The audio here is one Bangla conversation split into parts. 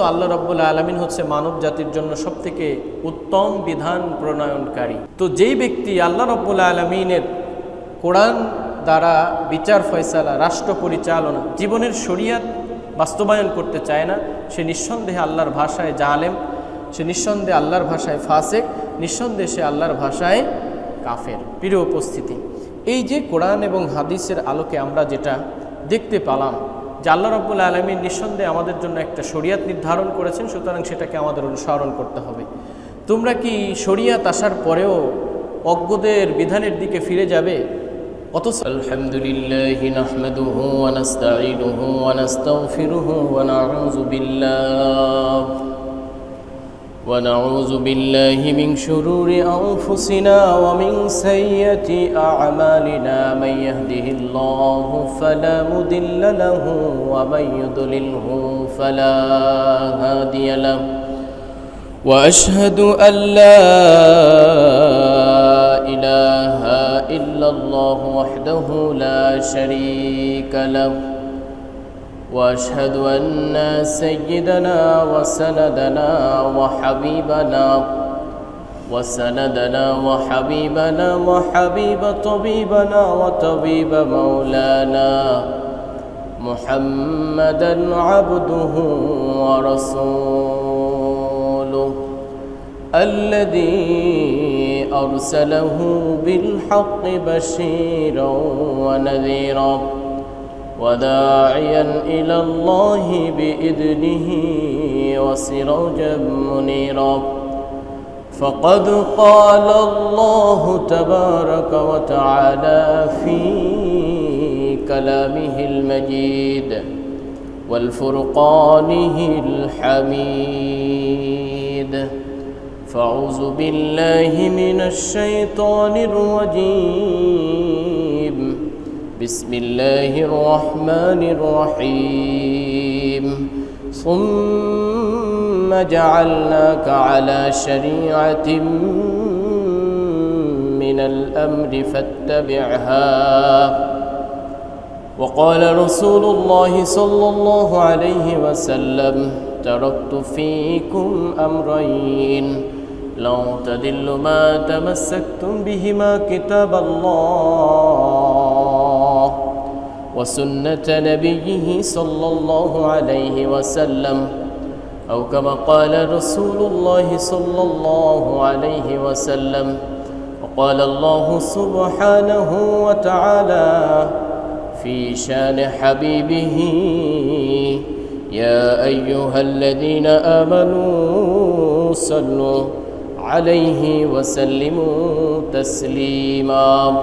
আল্লাহ রব্বুল আলমিন হচ্ছে মানব জাতির জন্য সবথেকে উত্তম বিধান প্রণয়নকারী। তো যেই ব্যক্তি আল্লাহ রব্বুল আলমিনের কোরআন দ্বারা বিচার ফয়সালা, রাষ্ট্র পরিচালনা, জীবনের শরিয়াত বাস্তবায়ন করতে চায় না, সে নিঃসন্দেহে আল্লাহর ভাষায় জালেম, সে নিঃসন্দেহে আল্লাহর ভাষায় ফাসেক, নিঃসন্দেহে সে আল্লাহর ভাষায় কাফের। প্রিয় উপস্থিতি, এই যে কোরআন এবং হাদিসের আলোকে আমরা যেটা দেখতে পেলাম যে আল্লাহ রব্বুল আলমী নিঃসন্দেহে আমাদের জন্য একটা শরিয়াত নির্ধারণ করেছেন, সুতরাং সেটাকে আমাদের অনুসরণ করতে হবে। তোমরা কি শরিয়াত আসার পরেও অজ্ঞদের বিধানের দিকে ফিরে যাবে? অথচ ونعوذ بالله من شرور أنفسنا ومن سيئة أعمالنا من يهده الله فلا مضل له ومن يضلله فلا هادي له وأشهد أن لا إله إلا الله وحده لا شريك له وأشهد أن سيدنا وسندنا وحبيبنا وسندنا وحبيبنا وحبيب طبيبنا وطبيب مولانا محمدا عبده ورسوله الذي أرسله بالحق بشيرا ونذيرا وداعيا إلى الله بإذنه وسراجا منيرا. فقد قال الله تبارك وتعالى في كلامه المجيد والفرقانه الحميد. فأعوذ بالله من الشيطان الرجيم. بسم الله الرحمن الرحيم. ثم جعلناك على شريعة من الأمر فاتبعها. وقال رسول الله صلى الله عليه وسلم تركت فيكم أمرين. لو تدل ما تمسكتم بهما كتاب الله. وسنة نبيه صلى الله عليه وسلم أو كما قال رسول الله صلى الله عليه وسلم وقال الله سبحانه وتعالى في شان حبيبه يا أيها الذين آمنوا صلوا عليه وسلموا تسليما.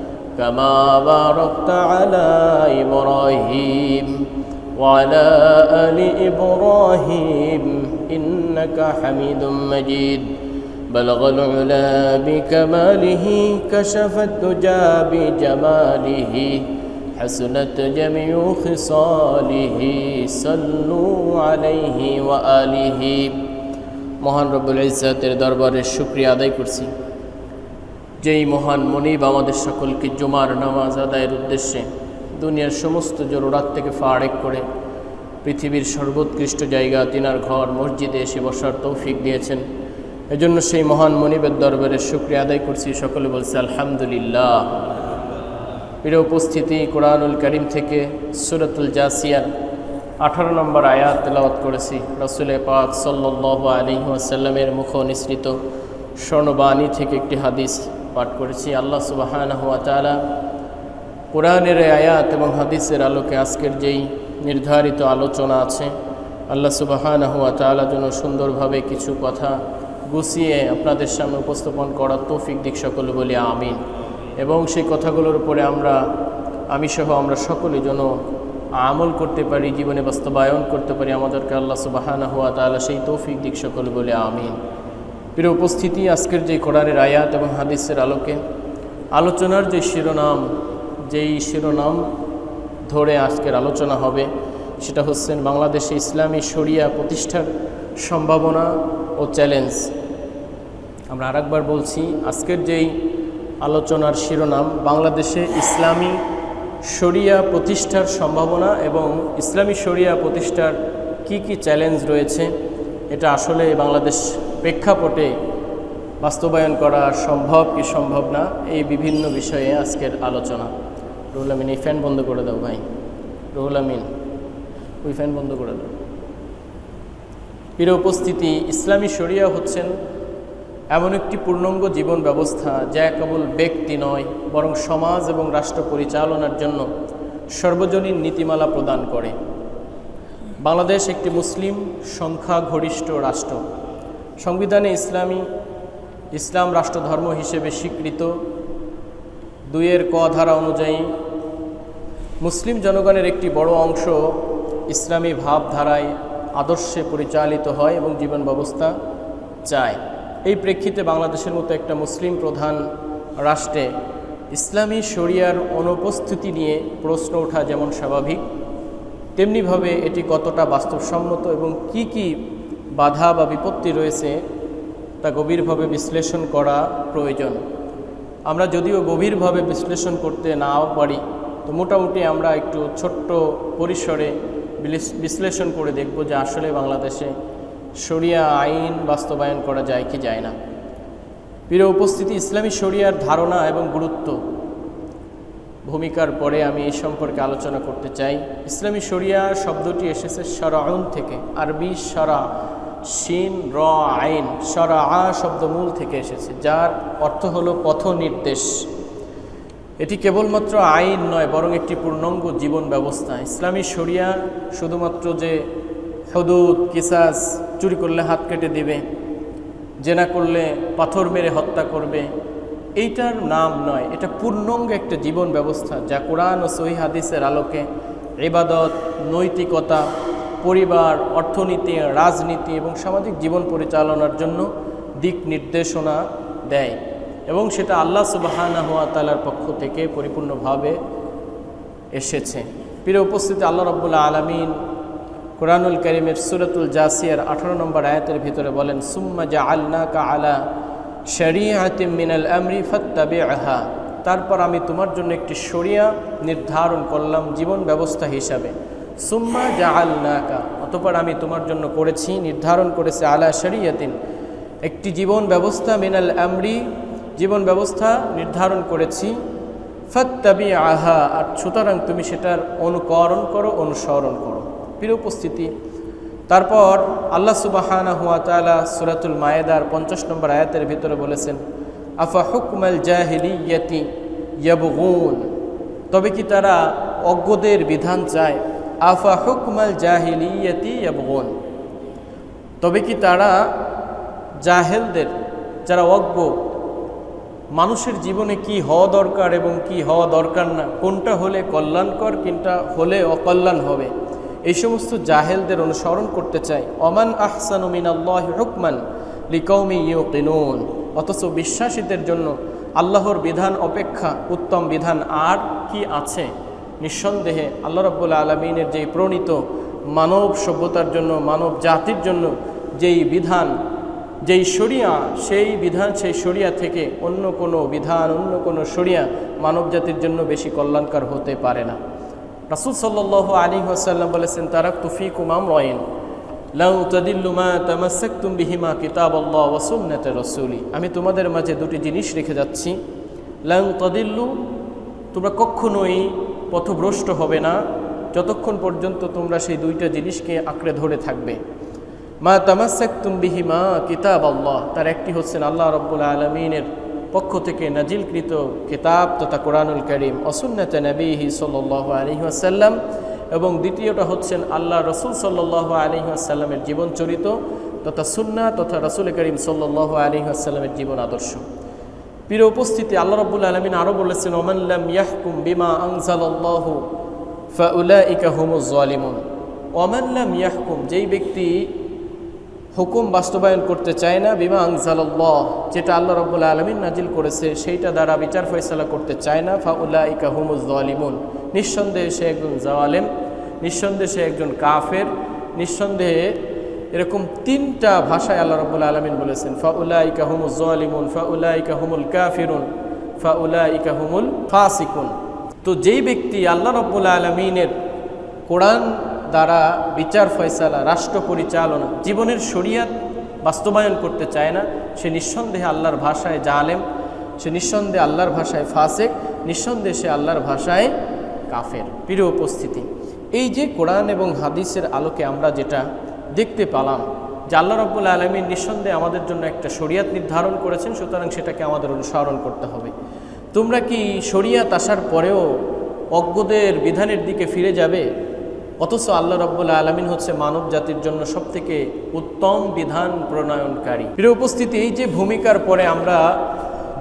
كما باركت على إبراهيم وعلى آل إبراهيم إنك حميد مجيد بلغ العلا بكماله كشف الدجى بجماله حسنت جميع خصاله صلوا عليه وآله মহান রব্বুল ইজ্জাতের দরবারে শুক্রিয়া আদায় করছি যেই মহান মনিব আমাদের সকলকে জুমার নামাজ আদায়ের উদ্দেশ্যে দুনিয়ার সমস্ত জরুরাত থেকে ফাড়েক করে পৃথিবীর সর্বোৎকৃষ্ট জায়গা, তিনার ঘর, মসজিদে এসে বসার তৌফিক দিয়েছেন। এজন্য সেই মহান মনিবের দরবারে শুক্রিয়া আদায় করছি। সকলে বলছে, আলহামদুলিল্লাহ। প্রিয় উপস্থিতি, কোরআনুল করিম থেকে সুরতুল জাসিয়ার আঠারো নম্বর আয়াত তেলাওয়াত করেছি। রসুল পাক সাল্লাহ আলী আসাল্লামের মুখ নিঃসৃত স্বর্ণবাণী থেকে একটি হাদিস পাঠ করেছি। আল্লাহ সুবাহান হুয়া তালা কোরআনের আয়াত এবং হাদিসের আলোকে আজকের যেই নির্ধারিত আলোচনা আছে, আল্লাহ সুবাহান হুয়া তালা যেন সুন্দরভাবে কিছু কথা গুছিয়ে আপনাদের সামনে উপস্থাপন করার তৌফিক দিক সকলে বলি, আমিন। এবং সেই কথাগুলোর উপরে আমরা, আমি সহ আমরা সকলে যেন আমল করতে পারি, জীবনে বাস্তবায়ন করতে পারি, আমাদেরকে আল্লাহ সুবাহানা হুয়া তালা সেই তৌফিক দিক সকল বলে, আমিন। প্রিয় উপস্থিতি, আজকের যে কোরআনের আয়াত এবং হাদিসের আলোকে আলোচনার যে শিরোনাম, যেই শিরোনাম ধরে আজকের আলোচনা হবে, সেটা হচ্ছেন বাংলাদেশে ইসলামী শরিয়া প্রতিষ্ঠার সম্ভাবনা ও চ্যালেঞ্জ। আমরা আরেকবার বলছি, আজকের যেই আলোচনার শিরোনাম, বাংলাদেশে ইসলামী শরিয়া প্রতিষ্ঠার সম্ভাবনা এবং ইসলামী শরিয়া প্রতিষ্ঠার কি কি চ্যালেঞ্জ রয়েছে, এটা আসলে বাংলাদেশ প্রেক্ষাপটে বাস্তবায়ন করা সম্ভব কি সম্ভব না, এই বিভিন্ন বিষয়ে আজকের আলোচনা। রুহুল আমিন, এই ফ্যান বন্ধ করে দাও ভাই। রুহুল আমিন, ওই ফ্যান বন্ধ করে দাও। প্রিয় উপস্থিতি, ইসলামী শরিয়া হচ্ছেন এমন একটি পূর্ণাঙ্গ জীবন ব্যবস্থা যা কেবল ব্যক্তি নয়, বরং সমাজ এবং রাষ্ট্র পরিচালনার জন্য সর্বজনীন নীতিমালা প্রদান করে। বাংলাদেশ একটি মুসলিম সংখ্যাগরিষ্ঠ রাষ্ট্র। সংবিধানে ইসলামী, ইসলাম রাষ্ট্রধর্ম হিসেবে স্বীকৃত দুইয়ের ক ধারা অনুযায়ী মুসলিম জনগণের একটি বড় অংশ ইসলামী ভাবধারায় আদর্শে পরিচালিত হয় এবং জীবন ব্যবস্থা চায়। এই প্রেক্ষিতে বাংলাদেশের মতো একটা মুসলিম প্রধান রাষ্ট্রে ইসলামী শরিয়ার অনুপস্থিতি নিয়ে প্রশ্ন ওঠা যেমন স্বাভাবিক, তেমনিভাবে এটি কতটা বাস্তবসম্মত এবং কি কি বাধা বা বিপত্তি রয়েছে, তা গভীরভাবে বিশ্লেষণ করা প্রয়োজন। আমরা যদিও গভীরভাবে বিশ্লেষণ করতে নাও পারি, তো মোটামুটি আমরা একটু ছোট্ট পরিসরে বিশ্লেষণ করে দেখব যে আসলে বাংলাদেশে শরিয়া আইন বাস্তবায়ন করা যায় কি যায় না। প্রিয় উপস্থিতি, ইসলামী শরিয়ার ধারণা এবং গুরুত্ব। ভূমিকার পরে আমি এই সম্পর্কে আলোচনা করতে চাই। ইসলামী শরিয়া শব্দটি এসেছে সরাউন থেকে, আরবি সরা শিন, র, আইন, সরা আ শব্দ মূল থেকে এসেছে, যার অর্থ হলো পথ নির্দেশ। এটি কেবলমাত্র আইন নয়, বরং একটি পূর্ণাঙ্গ জীবন ব্যবস্থা। ইসলামী শরিয়া শুধুমাত্র যে হদুদ, কিসাস, চুরি করলে হাত কেটে দিবে, জেনা করলে পাথর মেরে হত্যা করবে, এইটার নাম নয়। এটা পূর্ণাঙ্গ একটা জীবন ব্যবস্থা, যা কোরআন ও সহি হাদিসের আলোকে এবাদত নৈতিকতা পরিবার, অর্থনীতি, রাজনীতি এবং সামাজিক জীবন পরিচালনার জন্য দিক নির্দেশনা দেয় এবং সেটা আল্লাহ সুবাহানা হওয়া তালার পক্ষ থেকে পরিপূর্ণভাবে এসেছে। প্রিয় উপস্থিতি, আল্লাহ রব্বুল্লাহ আলমিন কোরআনুল করিমের সুরতুল জাসিয়ার আঠারো নম্বর আয়াতের ভিতরে বলেন, সুম্মা জা আল্না কা আলা শরিয়াতিম মিনাল আমরি ফত্তাবে আহা তারপর আমি তোমার জন্য একটি শরিয়া নির্ধারণ করলাম জীবন ব্যবস্থা হিসাবে। সুম্মা জা আল্নাকা অতপর আমি তোমার জন্য করেছি, নির্ধারণ করেছে আলা শরিয়াতিন, একটি জীবন ব্যবস্থা মিনাল আমরি, জীবন ব্যবস্থা নির্ধারণ করেছি ফত্তাবি আহা আর সুতরাং তুমি সেটার অনুকরণ করো, অনুসরণ করো। প্রিয় উপস্থিতি, তারপর আল্লাহ সুবাহানা হুয়া তালা সুরাতুল মায়েদার পঞ্চাশ নম্বর আয়াতের ভিতরে বলেছেন, আফা হুকমাল জাহিলিয়াতি ইয়াবগুন, তবে কি তারা অজ্ঞদের বিধান চায়? আফা হুকমাল জাহিলিয়াতি ইয়াবগুন। তবে কি তারা জাহেলদের, যারা অজ্ঞ, মানুষের জীবনে কি হওয়া দরকার এবং কি হওয়া দরকার না, কোনটা হলে কল্যাণকর, কোনটা হলে অকল্যাণ হবে, এই সমস্ত জাহেলদের অনুসরণ করতে চাই। অমান আহসান আল্লাহ হুকমান লিকৌমি ইউকিনুন। অথচ বিশ্বাসীদের জন্য আল্লাহর বিধান অপেক্ষা উত্তম বিধান আর কি আছে? নিঃসন্দেহে আল্লাহ রব্বুল আলমিনের যেই প্রণীত মানব সভ্যতার জন্য, মানব জাতির জন্য যেই বিধান, যেই শরিয়া, সেই বিধান, সেই শরিয়া থেকে অন্য কোনো বিধান, অন্য কোনো শরিয়া মানব জাতির জন্য বেশি কল্যাণকার হতে পারে না। রাসুল সাল্লাহ আলী আসাল্লাম বলেছেন তারাক তুফি কুমাম রয়েন কিতাব আল্লাহ আমি তোমাদের মাঝে দুটি জিনিস রেখে যাচ্ছি। লাউ তদিল্লু, তোমরা কখনোই পথভ্রষ্ট হবে না। যতক্ষণ পর্যন্ত তোমরা সেই দুইটা জিনিসকে আঁকড়ে ধরে থাকবে। মা তামাসাক্তুম বিহিমা কিতাব আল্লাহ তার একটি হচ্ছেন আল্লাহ রব্বুল আলমিনের পক্ষ থেকে নাজিলকৃত কিতাব তথা কোরআনুল করিম অসুন্নত নবীহি সাল্লাহ আলহিহাসাল্লাম এবং দ্বিতীয়টা হচ্ছেন আল্লাহ রসুল সাল্লাহ আলহিহাসাল্লামের জীবন চরিত তথা সুন্না তথা রসুল করিম সাল্লাহ আলহিহাসাল্লামের জীবন আদর্শ। প্রিয় উপস্থিতি আল্লাহ রব্বুল আলমিন আরও বলেছেন ওমাল্লাম ইয়াহকুম বিমা আংজাল্লাহ ফাউলাইকা হুমুজ জালিমুন ওমান লাম ইয়াহকুম, যেই ব্যক্তি হুকুম বাস্তবায়ন করতে চায় না, বিমা আনজালাল্লাহ, যেটা আল্লাহ রব্বুল আলমিন নাজিল করেছে, সেইটা দ্বারা বিচার ফয়সালা করতে চায় না, ফাউলাইকা হুমুজ জালিমুন নিঃসন্দেহে সে একজন জাওয়ালেম নিঃসন্দেহে সে একজন কাফের, নিঃসন্দেহে এরকম তিনটা ভাষায় আল্লাহ রব্বুল আলমিন বলেছেন, ফাউলাইকা হুমুজ জালিমুন ফাউলাইকা হুমুল কাফিরুন, ফাউলাইকা হুমুল ফাসিকুন। তো যেই ব্যক্তি আল্লাহ রব্বুল আলমিনের কোরআন দ্বারা বিচার ফয়সালা, রাষ্ট্র পরিচালনা, জীবনের শরিয়াত বাস্তবায়ন করতে চায় না, সে নিঃসন্দেহে আল্লাহর ভাষায় জালেম, সে নিঃসন্দেহে আল্লাহর ভাষায় ফাসেক, নিঃসন্দেহে সে আল্লাহর ভাষায় কাফের। প্রিয় উপস্থিতি, এই যে কোরআন এবং হাদিসের আলোকে আমরা যেটা দেখতে পেলাম, যে আল্লাহ রব্বুল আলমী নিঃসন্দেহে আমাদের জন্য একটা শরিয়াত নির্ধারণ করেছেন, সুতরাং সেটাকে আমাদের অনুসরণ করতে হবে। তোমরা কি শরিয়াত আসার পরেও অজ্ঞদের বিধানের দিকে ফিরে যাবে? অথচ আল্লাহ রব্বুল্লা আলমিন হচ্ছে মানব জাতির জন্য সবথেকে উত্তম বিধান প্রণয়নকারী। প্রিয় উপস্থিতি, এই যে ভূমিকার পরে আমরা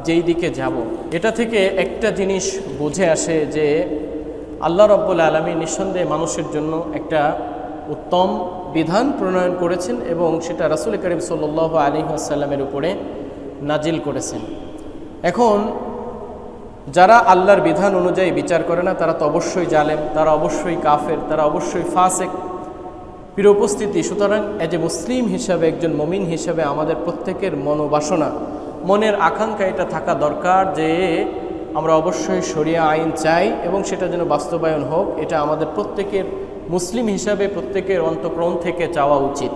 যেই দিকে যাব, এটা থেকে একটা জিনিস বুঝে আসে যে আল্লাহ রব্বুল আলমী নিঃসন্দেহে মানুষের জন্য একটা উত্তম বিধান প্রণয়ন করেছেন এবং সেটা রাসুল করিম সাল্লাহ আলী আসাল্লামের উপরে নাজিল করেছেন। এখন, যারা আল্লাহর বিধান অনুযায়ী বিচার করে না, তারা তো অবশ্যই জালেম, তারা অবশ্যই কাফের, তারা অবশ্যই ফাসেক। প্রিয় উপস্থিতি, সুতরাং এজ এ মুসলিম হিসাবে, একজন মমিন হিসাবে আমাদের প্রত্যেকের মনোবাসনা, মনের আকাঙ্ক্ষা এটা থাকা দরকার যে আমরা অবশ্যই শরিয়া আইন চাই এবং সেটা যেন বাস্তবায়ন হোক, এটা আমাদের প্রত্যেকের মুসলিম হিসাবে প্রত্যেকের অন্তঃকরণ থেকে চাওয়া উচিত।